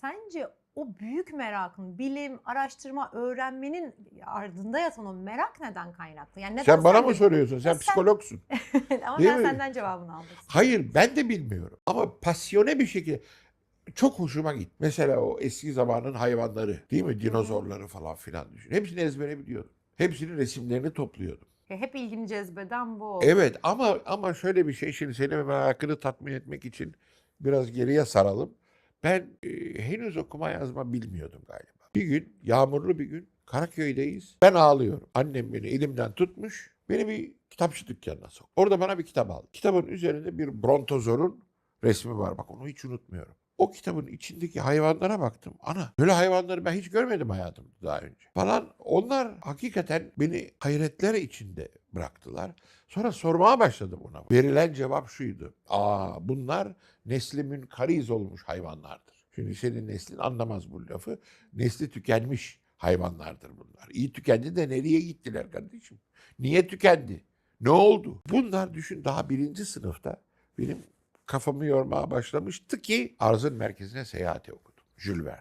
Sence o büyük merakın, bilim, araştırma, öğrenmenin ardında yatan o merak neden kaynaklı? Yani neden Sen bana mı de- soruyorsun? Sen sen- psikologsun. Ama Değil ben mi? senden cevabını istiyorum. Hayır ben de bilmiyorum. Ama pasyone bir şekilde çok hoşuma gitti. Mesela o eski zamanın hayvanları değil mi? Dinozorları falan filan düşün. Hepsini ezbere biliyordum. Hepsinin resimlerini topluyordum. Ya Hep ilgini cezbeden bu oldu. Evet ama ama şöyle bir şey şimdi senin merakını tatmin etmek için biraz geriye saralım. Ben e, henüz okuma yazma bilmiyordum galiba. Bir gün yağmurlu bir gün Karaköy'deyiz. Ben ağlıyorum. Annem beni elimden tutmuş. Beni bir kitapçı dükkanına sok. Orada bana bir kitap aldı. Kitabın üzerinde bir brontozorun resmi var. Bak onu hiç unutmuyorum. O kitabın içindeki hayvanlara baktım. Ana böyle hayvanları ben hiç görmedim hayatımda daha önce. Falan onlar hakikaten beni hayretler içinde bıraktılar. Sonra sormaya başladım ona. Verilen cevap şuydu. Aa bunlar nesli münkariz olmuş hayvanlardır. Şimdi senin neslin anlamaz bu lafı. Nesli tükenmiş hayvanlardır bunlar. İyi tükendi de nereye gittiler kardeşim? Niye tükendi? Ne oldu? Bunlar düşün daha birinci sınıfta benim kafamı yormaya başlamıştı ki arzın merkezine seyahati okudum. Jules Verne.